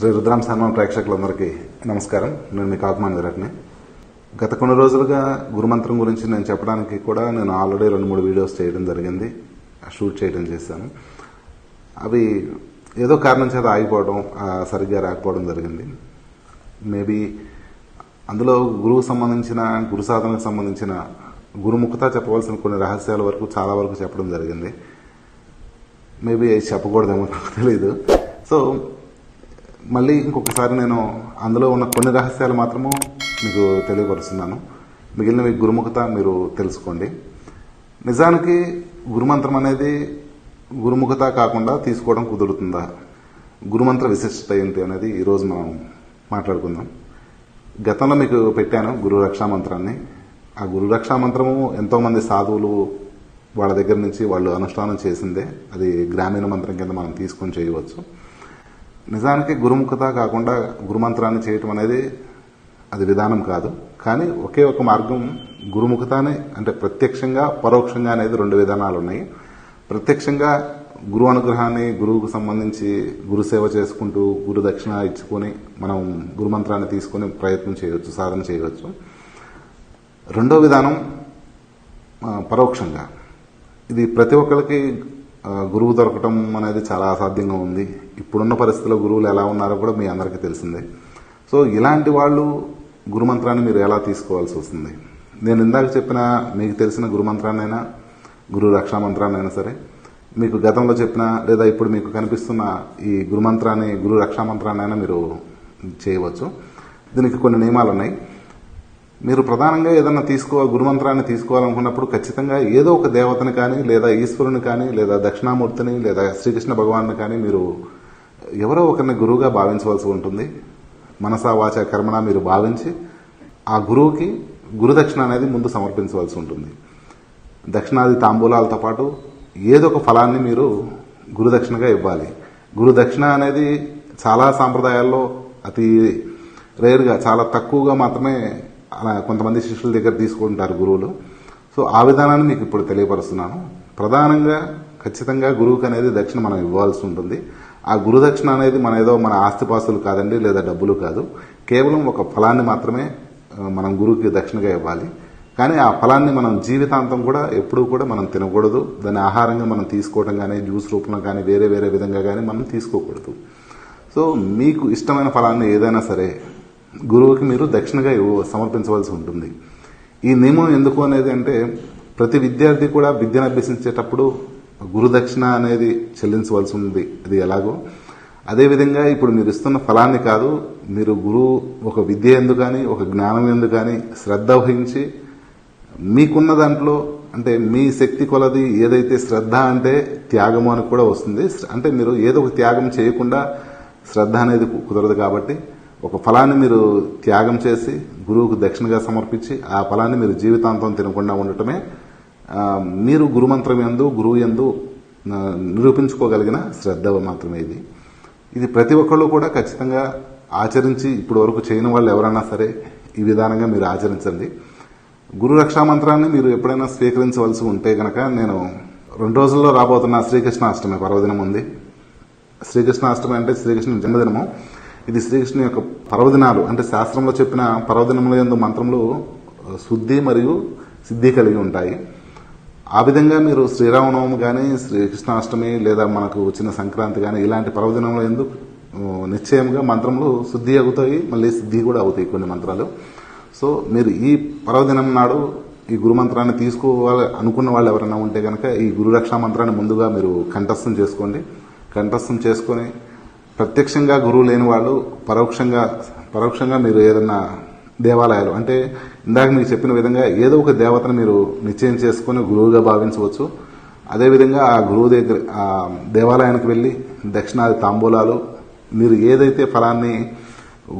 శ్రీ రుద్రాం సన్మాన్ ప్రేక్షకులందరికీ నమస్కారం. నేను మీ ఆత్మాన్ విరాట్ని. గత కొన్ని రోజులుగా గురుమంత్రం గురించి నేను చెప్పడానికి కూడా నేను ఆల్రెడీ రెండు మూడు వీడియోస్ చేయడం జరిగింది. షూట్ చేయడం చేశాను. అవి ఏదో కారణం చేత ఆగిపోవడం సరిగ్గా రాకపోవడం జరిగింది. మేబీ అందులో గురువు సంబంధించిన గురు సాధనకు సంబంధించిన గురుముఖత చెప్పవలసిన కొన్ని రహస్యాల వరకు చాలా వరకు చెప్పడం జరిగింది. మేబీ అవి చెప్పకూడదేమో నాకు తెలియదు సో మళ్ళీ ఇంకొకసారి నేను అందులో ఉన్న కొన్ని రహస్యాలు మాత్రము మీకు తెలియపరుస్తున్నాను. మిగిలిన మీ గురుముఖత మీరు తెలుసుకోండి. నిజానికి గురుమంత్రం అనేది గురుముఖత కాకుండా తీసుకోవడం కుదురుతుందా? గురుమంత్ర విశిష్టత ఏంటి అనేది ఈరోజు మనం మాట్లాడుకుందాం. గతంలో మీకు పెట్టాను గురు రక్షా మంత్రాన్ని. ఆ గురు రక్షా మంత్రము ఎంతోమంది సాధువులు వాళ్ళ దగ్గర నుంచి వాళ్ళు అనుష్ఠానం చేసిందే. అది గ్రామీణ మంత్రం కింద మనం తీసుకొని చేయవచ్చు. నిజానికి గురుముఖత కాకుండా గురుమంత్రాన్ని చేయటం అనేది అది విధానం కాదు. కానీ ఒకే ఒక మార్గం గురుముఖతనే అంటే ప్రత్యక్షంగా పరోక్షంగా అనేది రెండు విధానాలు ఉన్నాయి. ప్రత్యక్షంగా గురు అనుగ్రహాన్ని గురువుకు సంబంధించి గురు సేవ చేసుకుంటూ గురు దక్షిణ ఇచ్చుకొని మనం గురుమంత్రాన్ని తీసుకొని ప్రయత్నం చేయవచ్చు సాధన చేయవచ్చు. రెండో విధానం పరోక్షంగా. ఇది ప్రతి ఒక్కరికి గురువు దొరకటం అనేది చాలా అసాధ్యంగా ఉంది. ఇప్పుడున్న పరిస్థితుల్లో గురువులు ఎలా ఉన్నారో కూడా మీ అందరికీ తెలిసిందే. సో ఇలాంటి వాళ్ళు గురుమంత్రాన్ని మీరు ఎలా తీసుకోవాల్సి వస్తుంది? నేను ఇందాక చెప్పిన మీకు తెలిసిన గురుమంత్రాన్నైనా గురు రక్షా మంత్రాన్నైనా సరే మీకు గతంలో చెప్పిన లేదా ఇప్పుడు మీకు కనిపిస్తున్న ఈ గురుమంత్రాన్ని గురు రక్షా మంత్రాన్నైనా మీరు చేయవచ్చు. దీనికి కొన్ని నియమాలు ఉన్నాయి. మీరు ప్రధానంగా ఏదన్నా తీసుకో గురుమంత్రాన్ని తీసుకోవాలనుకున్నప్పుడు ఖచ్చితంగా ఏదో ఒక దేవతని కానీ లేదా ఈశ్వరుని కానీ లేదా దక్షిణామూర్తిని లేదా శ్రీకృష్ణ భగవాన్ని కానీ మీరు ఎవరో ఒకరిని గురువుగా భావించవలసి ఉంటుంది. మనసా వాచ కర్మణ మీరు భావించి ఆ గురువుకి గురుదక్షిణ అనేది ముందు సమర్పించవలసి ఉంటుంది. దక్షిణాది తాంబూలాలతో పాటు ఏదో ఒక ఫలాన్ని మీరు గురుదక్షిణగా ఇవ్వాలి. గురుదక్షిణ అనేది చాలా సాంప్రదాయాల్లో అతి రేర్గా చాలా తక్కువగా మాత్రమే అలా కొంతమంది శిష్యుల దగ్గర తీసుకుంటారు గురువులు. సో ఆ విధానాన్ని మీకు ఇప్పుడు తెలియపరుస్తున్నాను. ప్రధానంగా ఖచ్చితంగా గురువుకి అనేది దక్షిణ మనం ఇవ్వాల్సి ఉంటుంది. ఆ గురుదక్షిణ అనేది మన ఏదో మన ఆస్తిపాస్తులు కాదండి లేదా డబ్బులు కాదు. కేవలం ఒక ఫలాన్ని మాత్రమే మనం గురువుకి దక్షిణగా ఇవ్వాలి. కానీ ఆ ఫలాన్ని మనం జీవితాంతం కూడా ఎప్పుడూ కూడా మనం తినకూడదు. దాన్ని ఆహారంగా మనం తీసుకోవడం కానీ జ్యూస్ రూపంలో కానీ వేరే వేరే విధంగా కానీ మనం తీసుకోకూడదు. సో మీకు ఇష్టమైన ఫలాన్ని ఏదైనా సరే గురువుకి మీరు దక్షిణగా ఇవ్వ- సమర్పించవలసి ఉంటుంది. ఈ నియమం ఎందుకు అనేది అంటే ప్రతి విద్యార్థి కూడా విద్యను అభ్యసించేటప్పుడు గురుదక్షిణ అనేది చెల్లించవలసి ఉంది అది ఎలాగో? అదేవిధంగా ఇప్పుడు మీరు ఇస్తున్న ఫలాన్ని కాదు మీరు గురువు ఒక విద్య ఎందు కానీ ఒక జ్ఞానం ఎందు కానీ శ్రద్ధ వహించి మీకున్న దాంట్లో అంటే మీ శక్తి కొలది ఏదైతే శ్రద్ధ అంటే త్యాగము అని కూడా వస్తుంది. అంటే మీరు ఏదో ఒక త్యాగం చేయకుండా శ్రద్ధ అనేది కుదరదు కాబట్టి ఒక ఫలాన్ని మీరు త్యాగం చేసి గురువుకు దక్షిణగా సమర్పించి ఆ ఫలాన్ని మీరు జీవితాంతం తినకుండా ఉండటమే మీరు గురుమంత్రం ఎందు గురువు ఎందు నిరూపించుకోగలిగిన శ్రద్ధ మాత్రమే ఇది. ఇది ప్రతి ఒక్కళ్ళు కూడా ఖచ్చితంగా ఆచరించి ఇప్పటి వరకు చేయని వాళ్ళు ఎవరైనా సరే ఈ విధానంగా మీరు ఆచరించండి. గురు రక్షా మంత్రాన్ని మీరు ఎప్పుడైనా స్వీకరించవలసి ఉంటే కనుక నేను రెండు రోజుల్లో రాబోతున్న శ్రీకృష్ణాష్టమి పర్వదినం ఉంది. శ్రీకృష్ణాష్టమి అంటే శ్రీకృష్ణ జన్మదినము. ఇది శ్రీకృష్ణుని యొక్క పర్వదినాలు. అంటే శాస్త్రంలో చెప్పిన పర్వదినముల యందు మంత్రములు శుద్ధి మరియు సిద్ధి కలిగి ఉంటాయి. ఆ విధంగా మీరు శ్రీరామనవమి కానీ శ్రీకృష్ణాష్టమి లేదా మనకు వచ్చిన సంక్రాంతి కానీ ఇలాంటి పర్వదినంలో ఎందుకు నిశ్చయంగా మంత్రములు శుద్ధి అవుతాయి మళ్ళీ సిద్ధి కూడా అవుతాయి కొన్ని మంత్రాలు. సో మీరు ఈ పర్వదినం నాడు ఈ గురుమంత్రాన్ని తీసుకోవాలి అనుకున్న వాళ్ళు ఎవరైనా ఉంటే కనుక ఈ గురు రక్షా మంత్రాన్ని ముందుగా మీరు కంఠస్థం చేసుకోండి. కంఠస్థం చేసుకొని ప్రత్యక్షంగా గురువు లేని వాళ్ళు పరోక్షంగా పరోక్షంగా మీరు ఏదన్నా దేవాలయాలు. అంటే ఇందాక మీరు చెప్పిన విధంగా ఏదో ఒక దేవతను మీరు నిశ్చయం చేసుకొని గురువుగా భావించవచ్చు. అదేవిధంగా ఆ గురువు దగ్గర ఆ దేవాలయానికి వెళ్ళి దక్షిణాది తాంబూలాలు మీరు ఏదైతే ఫలాన్ని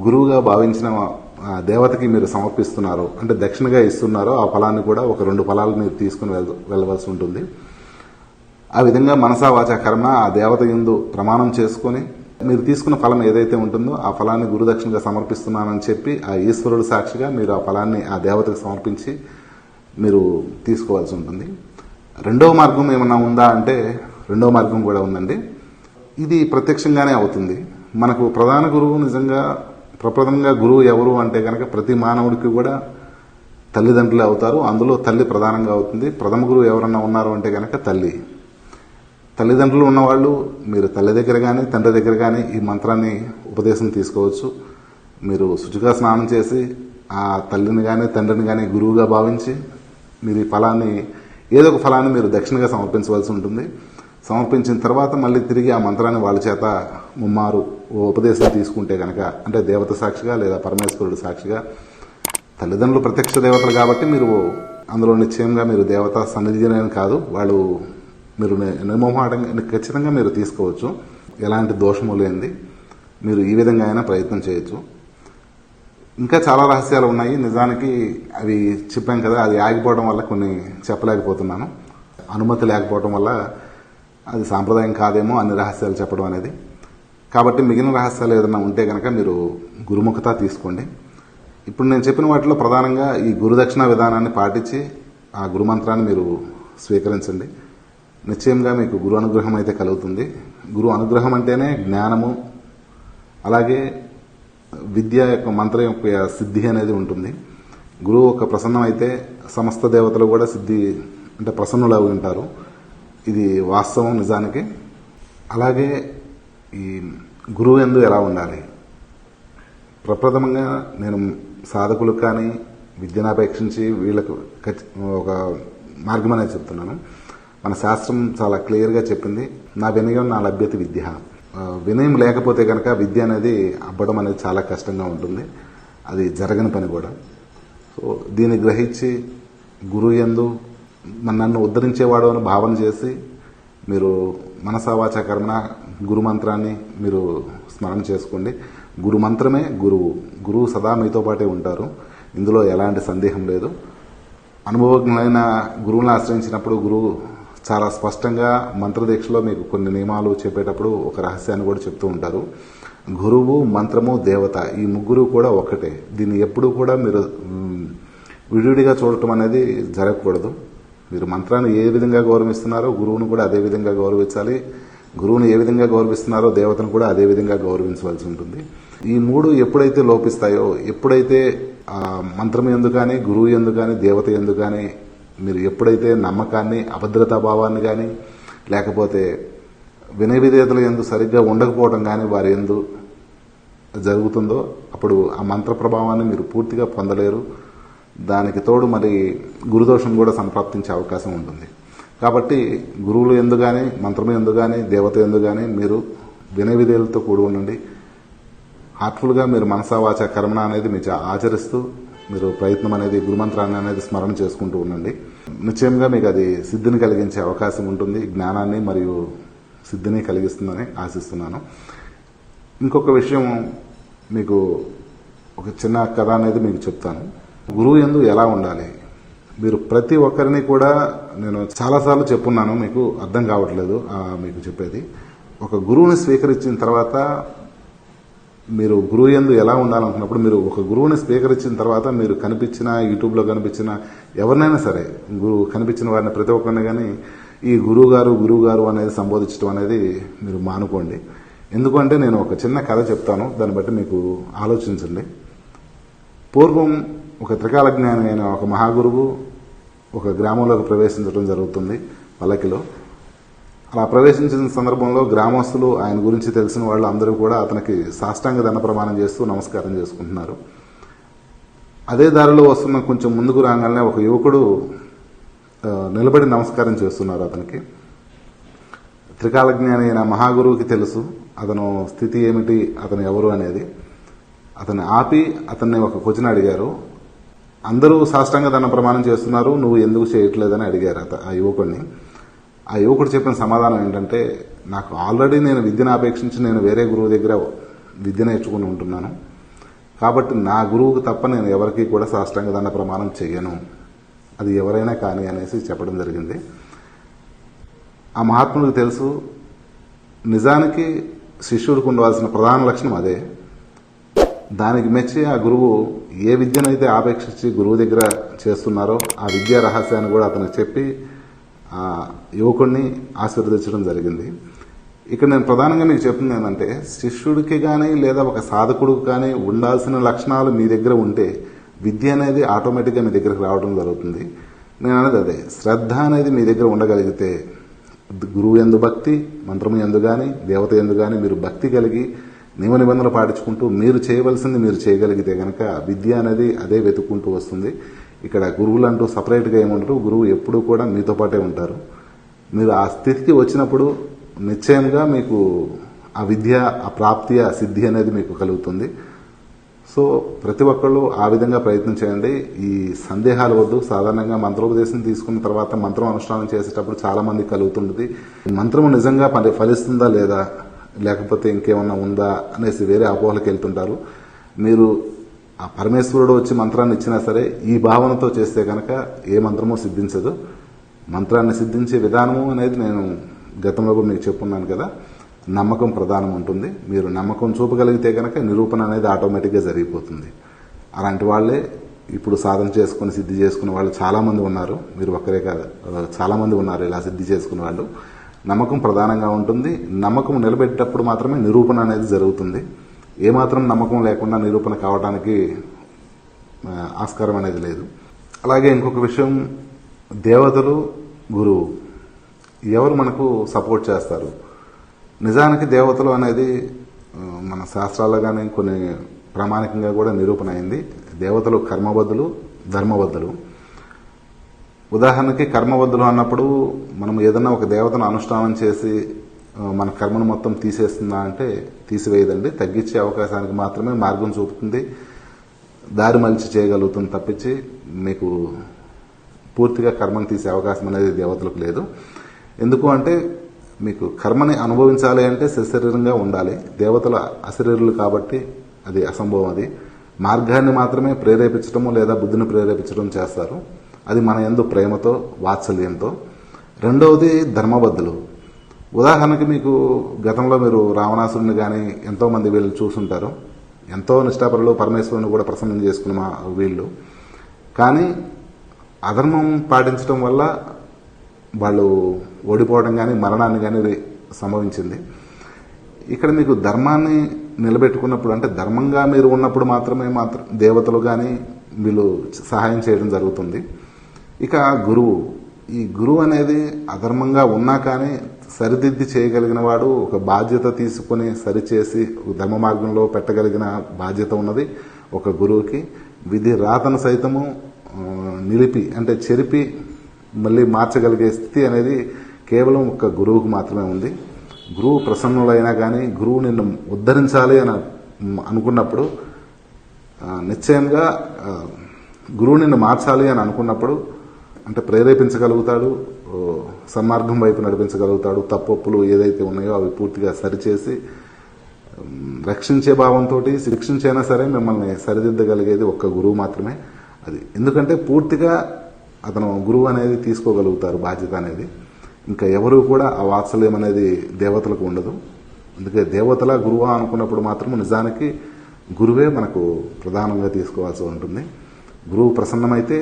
గురువుగా భావించిన ఆ దేవతకి మీరు సమర్పిస్తున్నారో అంటే దక్షిణగా ఇస్తున్నారో ఆ ఫలాన్ని కూడా ఒక రెండు ఫలాలు మీరు తీసుకుని వెళ్ళవలసి ఉంటుంది. ఆ విధంగా మనసా వాచ కర్మ ఆ దేవత ఎందు ప్రమాణం చేసుకొని మీరు తీసుకున్న ఫలం ఏదైతే ఉంటుందో ఆ ఫలాన్ని గురుదక్షిణగా సమర్పిస్తున్నానని చెప్పి ఆ ఈశ్వరుడు సాక్షిగా మీరు ఆ ఫలాన్ని ఆ దేవతకు సమర్పించి మీరు తీసుకోవాల్సి ఉంటుంది. రెండవ మార్గం ఏమన్నా ఉందా అంటే రెండవ మార్గం కూడా ఉందండి. ఇది ప్రత్యక్షంగానే అవుతుంది. మనకు ప్రధాన గురువు నిజంగా ప్రప్రథమంగా గురువు ఎవరు అంటే కనుక ప్రతి మానవుడికి కూడా తల్లిదండ్రులే అవుతారు. అందులో తల్లి ప్రధానంగా అవుతుంది. ప్రథమ గురువు ఎవరన్నా ఉన్నారు అంటే కనుక తల్లి. తల్లిదండ్రులు ఉన్నవాళ్ళు మీరు తల్లి దగ్గర కానీ తండ్రి దగ్గర కానీ ఈ మంత్రాన్ని ఉపదేశం తీసుకోవచ్చు. మీరు శుచిగా స్నానం చేసి ఆ తల్లిని కానీ తండ్రిని కానీ గురువుగా భావించి మీరు ఈ ఫలాన్ని ఏదో ఒక ఫలాన్ని మీరు దక్షిణగా సమర్పించవలసి ఉంటుంది. సమర్పించిన తర్వాత మళ్ళీ తిరిగి ఆ మంత్రాన్ని వాళ్ళ చేత ముమ్మారు ఓ ఉపదేశం తీసుకుంటే కనుక అంటే దేవత సాక్షిగా లేదా పరమేశ్వరుడు సాక్షిగా తల్లిదండ్రులు ప్రత్యక్ష దేవతలు కాబట్టి మీరు అందులో నిశ్చయంగా మీరు దేవత సన్నిధిని కాదు వాళ్ళు మీరు ని- నిర్మోహాటంగా ఖచ్చితంగా మీరు తీసుకోవచ్చు. ఎలాంటి దోషము లేనిది. మీరు ఈ విధంగా అయినా ప్రయత్నం చేయొచ్చు. ఇంకా చాలా రహస్యాలు ఉన్నాయి. నిజానికి అవి చెప్పాం కదా అది ఆగిపోవడం వల్ల కొన్ని చెప్పలేకపోతున్నాను. అనుమతి లేకపోవడం వల్ల అది సాంప్రదాయం కాదేమో అన్ని రహస్యాలు చెప్పడం అనేది. కాబట్టి మిగిలిన రహస్యాలు ఏదైనా ఉంటే కనుక మీరు గురుముఖత తీసుకోండి. ఇప్పుడు నేను చెప్పిన వాటిలో ప్రధానంగా ఈ గురుదక్షిణ విధానాన్ని పాటించి ఆ గురుమంత్రాన్ని మీరు స్వీకరించండి. నిశ్చయంగా మీకు గురు అనుగ్రహం అయితే కలుగుతుంది. గురు అనుగ్రహం అంటేనే జ్ఞానము అలాగే విద్య యొక్క మంత్రం యొక్క సిద్ధి అనేది ఉంటుంది. గురువు ఒక ప్రసన్నం అయితే సమస్త దేవతలు కూడా సిద్ధి అంటే ప్రసన్నులవి ఉంటారు. ఇది వాస్తవం నిజానికి. అలాగే ఈ గురువు ఎందు ఎలా ఉండాలి? ప్రప్రథమంగా నేను సాధకులకు కానీ విద్యను అపేక్షించి వీళ్ళకు ఒక మార్గం అనేది చెప్తున్నాను. మన శాస్త్రం చాలా క్లియర్గా చెప్పింది. నా వినయం నా లభ్యత విద్య. వినయం లేకపోతే కనుక విద్య అనేది అబ్బడం అనేది చాలా కష్టంగా ఉంటుంది. అది జరగని పని కూడా. సో దీన్ని గ్రహించి గురువు ఎందు నన్ను ఉద్ధరించేవాడు అని భావన చేసి మీరు మనసావాచ కర్మణ గురు మంత్రాన్ని మీరు స్మరణ చేసుకోండి. గురు మంత్రమే గురువు. గురువు సదా మీతో పాటే ఉంటారు. ఇందులో ఎలాంటి సందేహం లేదు. అనుభవజ్ఞులైన గురువుని ఆశ్రయించినప్పుడు గురువు చాలా స్పష్టంగా మంత్రదీక్షలో మీకు కొన్ని నియమాలు చెప్పేటప్పుడు ఒక రహస్యాన్ని కూడా చెప్తూ ఉంటారు. గురువు మంత్రము దేవత ఈ ముగ్గురు కూడా ఒకటే. దీన్ని ఎప్పుడూ కూడా మీరు విడివిడిగా చూడటం అనేది జరగకూడదు. మీరు మంత్రాన్ని ఏ విధంగా గౌరవిస్తున్నారో గురువును కూడా అదే విధంగా గౌరవించాలి. గురువుని ఏ విధంగా గౌరవిస్తున్నారో దేవతను కూడా అదే విధంగా గౌరవించవలసి ఉంటుంది. ఈ మూడు ఎప్పుడైతే లోపిస్తాయో ఎప్పుడైతే మంత్రం ఎందు కానీ గురువు ఎందు కానీ దేవత ఎందు కానీ మీరు ఎప్పుడైతే నమ్మకాన్ని అభద్రతా భావాన్ని కానీ లేకపోతే వినయ విధేయతలు ఎందు సరిగ్గా ఉండకపోవడం కానీ వారి ఎందు జరుగుతుందో అప్పుడు ఆ మంత్ర ప్రభావాన్ని మీరు పూర్తిగా పొందలేరు. దానికి తోడు మరి గురుదోషం కూడా సంప్రాప్తించే అవకాశం ఉంటుంది. కాబట్టి గురువులు ఎందు కానీ మంత్రం ఎందు కానీ దేవత ఎందు కానీ మీరు వినయ విధేయులతో కూడి ఉండండి. హార్ట్ఫుల్గా మీరు మనసావాచ కర్మణ అనేది మీ ఆచరిస్తూ మీరు ప్రయత్నం అనేది గురుమంత్రాన్ని అనేది స్మరణ చేసుకుంటూ ఉండండి. నిశ్చయంగా మీకు అది సిద్ధిని కలిగించే అవకాశం ఉంటుంది జ్ఞానాన్ని మరియు సిద్ధిని కలిగిస్తుందని ఆశిస్తున్నాను. ఇంకొక విషయం మీకు ఒక చిన్న కథ అనేది మీకు చెప్తాను. గురువు ఎందు ఎలా ఉండాలి? మీరు ప్రతి ఒక్కరిని కూడా నేను చాలాసార్లు చెప్పున్నాను మీకు అర్థం కావట్లేదు మీకు చెప్పేది. ఒక గురువుని స్వీకరించిన తర్వాత మీరు గురువు ఎందు ఎలా ఉండాలనుకున్నప్పుడు మీరు ఒక గురువుని స్వీకరించిన తర్వాత మీరు కనిపించిన యూట్యూబ్లో కనిపించిన ఎవరినైనా సరే గురువు కనిపించిన వారిని ప్రతి ఒక్కరిని కానీ ఈ గురువు గారు గురువు గారు అనేది సంబోధించడం అనేది మీరు మానుకోండి. ఎందుకంటే నేను ఒక చిన్న కథ చెప్తాను దాన్ని బట్టి మీకు ఆలోచించండి. పూర్వం ఒక త్రికాల జ్ఞాని అయిన ఒక మహాగురువు ఒక గ్రామంలోకి ప్రవేశించడం జరుగుతుంది పల్లకిలో. అలా ప్రవేశించిన సందర్భంలో గ్రామస్తులు ఆయన గురించి తెలిసిన వాళ్ళు అందరూ కూడా అతనికి సాష్టాంగ దండ ప్రమాణం చేస్తూ నమస్కారం చేసుకుంటున్నారు. అదే దారిలో వస్తున్న కొంచెం ముందుకు రాగానే ఒక యువకుడు నిలబడి నమస్కారం చేస్తున్నారు అతనికి. త్రికాలజ్ఞాని అయిన మహాగురువుకి తెలుసు అతను స్థితి ఏమిటి అతను ఎవరు అనేది. అతన్ని ఆపి అతన్ని ఒక క్వశ్చన్ అడిగారు. అందరూ సాష్టాంగ దండ ప్రమాణం చేస్తున్నారు నువ్వు ఎందుకు చేయట్లేదని అడిగారు అత ఆ యువకుడిని ఆ యువకుడు చెప్పిన సమాధానం ఏంటంటే నాకు ఆల్రెడీ నేను విద్యను అపేక్షించి నేను వేరే గురువు దగ్గర విద్య నేర్చుకుని ఉంటున్నాను. కాబట్టి నా గురువుకు తప్ప నేను ఎవరికీ కూడా సాష్టాంగ దండ ప్రమాణం చేయను. అది ఎవరైనా కానీ అనేసి చెప్పడం జరిగింది. ఆ మహాత్ముడికి తెలుసు నిజానికి శిష్యుడికి ఉండవలసిన ప్రధాన లక్షణం అదే. దానికి మెచ్చి ఆ గురువు ఏ విద్యనైతే ఆపేక్షించి గురువు దగ్గర చేస్తున్నారో ఆ విద్యా రహస్యాన్ని కూడా అతనికి చెప్పి యువకుడిని ఆశీర్వదించడం జరిగింది. ఇక్కడ నేను ప్రధానంగా మీకు చెప్తుంది ఏంటంటే శిష్యుడికి కానీ లేదా ఒక సాధకుడికి కానీ ఉండాల్సిన లక్షణాలు మీ దగ్గర ఉంటే విద్య అనేది ఆటోమేటిక్గా మీ దగ్గరకు రావడం జరుగుతుంది. నేను అనేది అదే శ్రద్ధ అనేది మీ దగ్గర ఉండగలిగితే గురువు ఎందు భక్తి మంత్రము ఎందు కానీ దేవత ఎందు కానీ మీరు భక్తి కలిగి నియమ నిబంధనలు పాటించుకుంటూ మీరు చేయవలసింది మీరు చేయగలిగితే కనుక విద్య అనేది అదే వెతుక్కుంటూ వస్తుంది. ఇక్కడ గురువులు అంటూ సపరేట్గా ఏముంటారు గురువు ఎప్పుడూ కూడా మీతో పాటే ఉంటారు. మీరు ఆ స్థితికి వచ్చినప్పుడు నిశ్చయంగా మీకు ఆ విద్య ఆ ప్రాప్తి ఆ సిద్ధి అనేది మీకు కలుగుతుంది. సో ప్రతి ఒక్కళ్ళు ఆ విధంగా ప్రయత్నం చేయండి. ఈ సందేహాలు వద్దు. సాధారణంగా మంత్రోపదేశం తీసుకున్న తర్వాత మంత్రం అనుష్ఠానం చేసేటప్పుడు చాలామంది కలుగుతుంది కలుగుతుంటుంది. ఈ మంత్రము నిజంగా పని- ఫలిస్తుందా లేదా? లేకపోతే ఇంకేమన్నా ఉందా? అనేసి వేరే అపోహలకు వెళ్తుంటారు. మీరు ఆ పరమేశ్వరుడు వచ్చి మంత్రాన్ని ఇచ్చినా సరే ఈ భావనతో చేస్తే కనుక ఏ మంత్రమో సిద్ధించదు. మంత్రాన్ని సిద్ధించే విధానము అనేది నేను గతంలో కూడా మీకు చెప్పున్నాను కదా నమ్మకం ప్రధానం ఉంటుంది. మీరు నమ్మకం చూపగలిగితే కనుక నిరూపణ అనేది ఆటోమేటిక్గా జరిగిపోతుంది. అలాంటి వాళ్ళే ఇప్పుడు సాధన చేసుకుని సిద్ధి చేసుకునే వాళ్ళు చాలామంది ఉన్నారు. మీరు ఒక్కరే కాదు చాలామంది ఉన్నారు ఇలా సిద్ధి చేసుకునే వాళ్ళు. నమ్మకం ప్రధానంగా ఉంటుంది. నమ్మకం నిలబెట్టేటప్పుడు మాత్రమే నిరూపణ అనేది జరుగుతుంది. ఏమాత్రం నమ్మకం లేకుండా నిరూపణ కావడానికి ఆస్కారం అనేది లేదు. అలాగే ఇంకొక విషయం దేవతలు గురువు ఎవరు మనకు సపోర్ట్ చేస్తారు? నిజానికి దేవతలు అనేది మన శాస్త్రాల్లో కానీ కొన్ని ప్రామాణికంగా కూడా నిరూపణ అయింది. దేవతలు కర్మబద్ధులు ధర్మబద్ధులు. ఉదాహరణకి కర్మబద్ధులు అన్నప్పుడు మనం ఏదన్నా ఒక దేవతను అనుష్ఠానం చేసి మన కర్మను మొత్తం తీసేస్తుందా అంటే తీసివేయదండి. తగ్గించే అవకాశానికి మాత్రమే మార్గం చూపుతుంది. దారి మలిచి చేయగలుగుతుంది తప్పించి మీకు పూర్తిగా కర్మను తీసే అవకాశం అనేది దేవతలకు లేదు. ఎందుకు అంటే మీకు కర్మని అనుభవించాలి అంటే సశరీరంగా ఉండాలి. దేవతలు అశరీరులు కాబట్టి అది అసంభవం అది. మార్గాన్ని మాత్రమే ప్రేరేపించడము లేదా బుద్ధిని ప్రేరేపించడం చేస్తారు. అది మన ఎందు ప్రేమతో వాత్సల్యంతో. రెండవది ధర్మబద్ధులు. ఉదాహరణకి మీకు గతంలో మీరు రావణాసురుని కానీ ఎంతోమంది వీళ్ళు చూసుంటారు. ఎంతో నిష్ఠాపరులు పరమేశ్వరుని కూడా ప్రసన్నం చేసుకున్న మా వీళ్ళు. కానీ అధర్మం పాటించడం వల్ల వాళ్ళు ఓడిపోవడం కానీ మరణాన్ని కానీ సంభవించింది. ఇక్కడ మీకు ధర్మాన్ని నిలబెట్టుకున్నప్పుడు అంటే ధర్మంగా మీరు ఉన్నప్పుడు మాత్రమే మాత్రం దేవతలు కానీ వీళ్ళు సహాయం చేయడం జరుగుతుంది. ఇక గురువు ఈ గురువు అనేది అధర్మంగా ఉన్నా కానీ సరిదిద్ది చేయగలిగిన వాడు ఒక బాధ్యత తీసుకొని సరిచేసి ధర్మ మార్గంలో పెట్టగలిగిన బాధ్యత ఉన్నది ఒక గురువుకి. విధి రాతను సైతము నిలిపి అంటే చెరిపి మళ్ళీ మార్చగలిగే స్థితి అనేది కేవలం ఒక గురువుకు మాత్రమే ఉంది. గురువు ప్రసన్నులైనా కానీ గురువు నిన్ను ఉద్ధరించాలి అని అనుకున్నప్పుడు నిశ్చయంగా గురువు నిన్ను మార్చాలి అని అనుకున్నప్పుడు అంటే ప్రేరేపించగలుగుతాడు సన్మార్గం వైపు నడిపించగలుగుతాడు తప్పొప్పులు ఏదైతే ఉన్నాయో అవి పూర్తిగా సరిచేసి రక్షించే భావంతో శిక్షించైనా సరే మిమ్మల్ని సరిదిద్దగలిగేది ఒక్క గురువు మాత్రమే అది. ఎందుకంటే పూర్తిగా అతను గురువు అనేది తీసుకోగలుగుతారు బాధ్యత అనేది. ఇంకా ఎవరు కూడా ఆ వాత్సల్యం అనేది దేవతలకు ఉండదు. అందుకే దేవతల గురువా అనుకున్నప్పుడు మాత్రం నిజానికి గురువే మనకు ప్రధానంగా తీసుకోవాల్సి ఉంటుంది. గురువు ప్రసన్నమైతే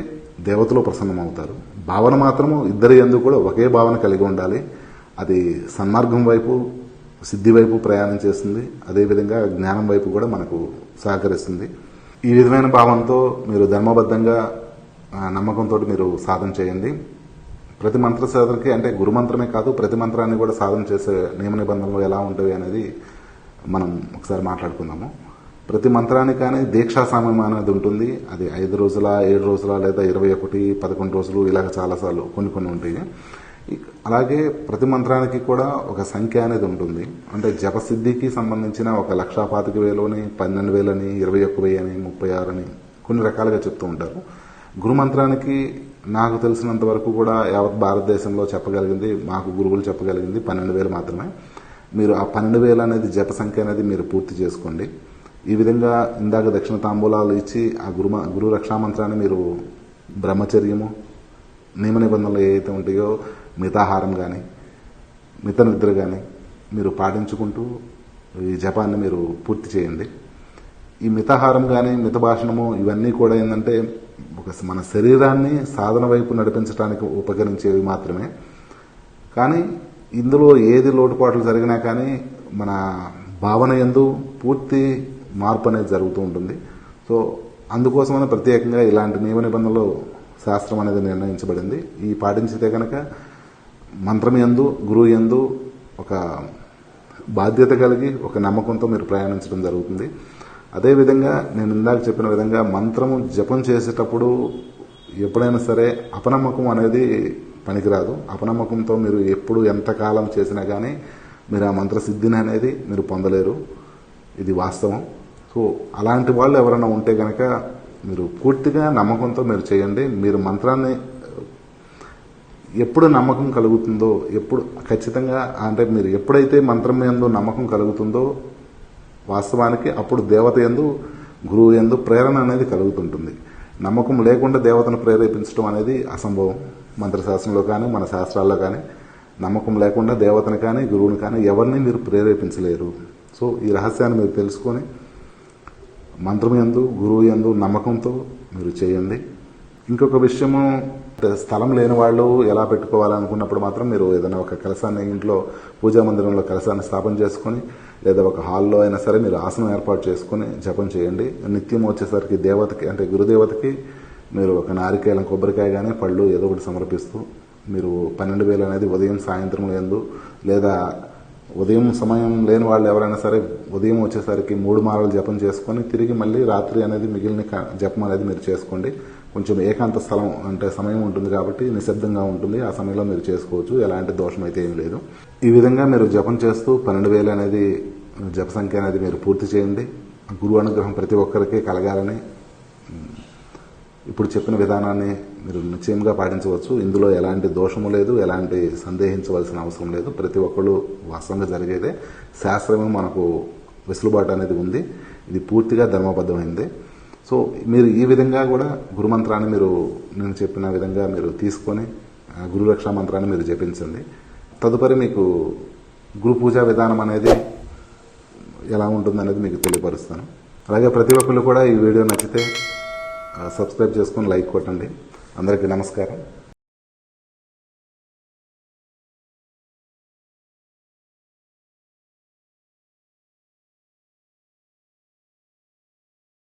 దేవతలు ప్రసన్నమవుతారు. భావన మాత్రము ఇద్దరి ఎందుకు కూడా ఒకే భావన కలిగి ఉండాలి. అది సన్మార్గం వైపు సిద్ధి వైపు ప్రయాణం చేస్తుంది. అదేవిధంగా జ్ఞానం వైపు కూడా మనకు సహకరిస్తుంది. ఈ విధమైన భావంతో మీరు ధర్మబద్ధంగా నమ్మకంతో మీరు సాధన చేయండి. ప్రతి మంత్ర సాధనకి అంటే గురు మంత్రమే కాదు ప్రతి మంత్రాన్ని కూడా సాధన చేసే నియమ నిబంధనలు ఎలా ఉంటాయి అనేది మనం ఒకసారి మాట్లాడుకుందాము. ప్రతి మంత్రానికి కానీ దీక్షా సమయం అనేది ఉంటుంది. అది ఐదు రోజుల ఏడు రోజుల లేదా ఇరవై ఒకటి పదకొండు రోజులు ఇలాగ చాలాసార్లు కొన్ని కొన్ని ఉంటాయి. అలాగే ప్రతి మంత్రానికి కూడా ఒక సంఖ్య అనేది ఉంటుంది. అంటే జపసిద్ధికి సంబంధించిన ఒక లక్షా పాతిక వేలని పన్నెండు వేలని ఇరవై ఒక్క వెయ్యి అని ముప్పై ఆరు అని కొన్ని రకాలుగా చెప్తూ ఉంటారు. గురు మంత్రానికి నాకు తెలిసినంత వరకు కూడా యావత్ భారతదేశంలో చెప్పగలిగింది మాకు గురువులు చెప్పగలిగింది పన్నెండు వేలు మాత్రమే. మీరు ఆ పన్నెండు వేలు అనేది జప సంఖ్య అనేది మీరు పూర్తి చేసుకోండి. ఈ విధంగా ఇందాక దక్షిణ తాంబూలాలు ఇచ్చి ఆ గురు గురు రక్షామంత్రాన్ని మీరు బ్రహ్మచర్యము నియమ నిబంధనలు ఏవైతే ఉంటాయో మితాహారం కానీ మిత నిద్ర కానీ మీరు పాటించుకుంటూ ఈ జపాన్ని మీరు పూర్తి చేయండి. ఈ మితాహారం కానీ మిత భాషణము ఇవన్నీ కూడా ఏంటంటే ఒక మన శరీరాన్ని సాధన వైపు నడిపించడానికి ఉపకరించేవి మాత్రమే. కానీ ఇందులో ఏది లోటుపాట్లు జరిగినా కానీ మన భావన ఎందు పూర్తి మార్పు అనేది జరుగుతూ ఉంటుంది. సో అందుకోసమని ప్రత్యేకంగా ఇలాంటి నియమ నిబంధనలు శాస్త్రం అనేది నిర్ణయించబడింది. ఈ పాటించితే కనుక మంత్రం ఎందు గురువు ఎందు ఒక బాధ్యత కలిగి ఒక నమ్మకంతో మీరు ప్రయాణించడం జరుగుతుంది. అదేవిధంగా నేను ఇందాక చెప్పిన విధంగా మంత్రము జపం చేసేటప్పుడు ఎప్పుడైనా సరే అపనమ్మకం అనేది పనికిరాదు. అపనమ్మకంతో మీరు ఎప్పుడు ఎంతకాలం చేసినా కానీ మీరు ఆ మంత్ర సిద్ధిని అనేది మీరు పొందలేరు. ఇది వాస్తవం. సో అలాంటి వాళ్ళు ఎవరైనా ఉంటే కనుక మీరు పూర్తిగా నమ్మకంతో మీరు చేయండి. మీరు మంత్రాన్ని ఎప్పుడు నమ్మకం కలుగుతుందో ఎప్పుడు ఖచ్చితంగా అంటే మీరు ఎప్పుడైతే మంత్రం ఎందు నమ్మకం కలుగుతుందో వాస్తవానికి అప్పుడు దేవత ఎందు గురువు ఎందు ప్రేరణ అనేది కలుగుతుంటుంది. నమ్మకం లేకుండా దేవతను ప్రేరేపించడం అనేది అసంభవం. మంత్రశాస్త్రంలో కానీ మన శాస్త్రాల్లో కానీ. నమ్మకం లేకుండా దేవతను కానీ గురువుని కానీ ఎవరిని మీరు ప్రేరేపించలేరు. సో ఈ రహస్యాన్ని మీరు తెలుసుకొని మంత్రం ఎందు గురువు ఎందు నమ్మకంతో మీరు చేయండి. ఇంకొక విషయము స్థలం లేని వాళ్ళు ఎలా పెట్టుకోవాలనుకున్నప్పుడు మాత్రం మీరు ఏదైనా ఒక కలశాన్ని ఇంట్లో పూజా మందిరంలో కలశాన్ని స్థాపన చేసుకొని లేదా ఒక హాల్లో అయినా సరే మీరు ఆసనం ఏర్పాటు చేసుకొని జపం చేయండి. నిత్యం వచ్చేసరికి దేవతకి అంటే గురుదేవతకి మీరు ఒక నారికేలం కొబ్బరికాయ కానీ పళ్ళు ఏదో ఒకటి సమర్పిస్తూ మీరు పన్నెండు వేలు అనేది ఉదయం సాయంత్రం ఎందు లేదా ఉదయం సమయం లేని వాళ్ళు ఎవరైనా సరే ఉదయం వచ్చేసరికి మూడు మాలలు జపం చేసుకొని తిరిగి మళ్ళీ రాత్రి అనేది మిగిలిన జపం అనేది మీరు చేసుకోండి. కొంచెం ఏకాంత స్థలం అంటే సమయం ఉంటుంది కాబట్టి నిశ్శబ్దంగా ఉంటుంది. ఆ సమయంలో మీరు చేసుకోవచ్చు. ఎలాంటి దోషం అయితే ఏం లేదు. ఈ విధంగా మీరు జపం చేస్తూ పన్నెండు వేలు అనేది జప సంఖ్య అనేది మీరు పూర్తి చేయండి. గురువు అనుగ్రహం ప్రతి ఒక్కరికి కలగాలని ఇప్పుడు చెప్పిన విధానాన్ని మీరు నిశ్చయంగా పాటించవచ్చు. ఇందులో ఎలాంటి దోషము లేదు ఎలాంటి సందేహించవలసిన అవసరం లేదు. ప్రతి ఒక్కళ్ళు వాస్తవంగా జరిగేదే. శాస్త్రమే మనకు వెసులుబాటు అనేది ఉంది. ఇది పూర్తిగా ధర్మబద్ధమైంది. సో మీరు ఈ విధంగా కూడా గురుమంత్రాన్ని మీరు నేను చెప్పిన విధంగా మీరు తీసుకొని ఆ గురు రక్షా మంత్రాన్ని మీరు జపించండి. తదుపరి మీకు గురు పూజా విధానం అనేది ఎలా ఉంటుందనేది మీకు తెలియపరుస్తాను. అలాగే ప్రతి ఒక్కళ్ళు కూడా ఈ వీడియో నచ్చితే సబ్స్క్రైబ్ చేసుకొని లైక్ కొట్టండి. అందరికీ నమస్కారం.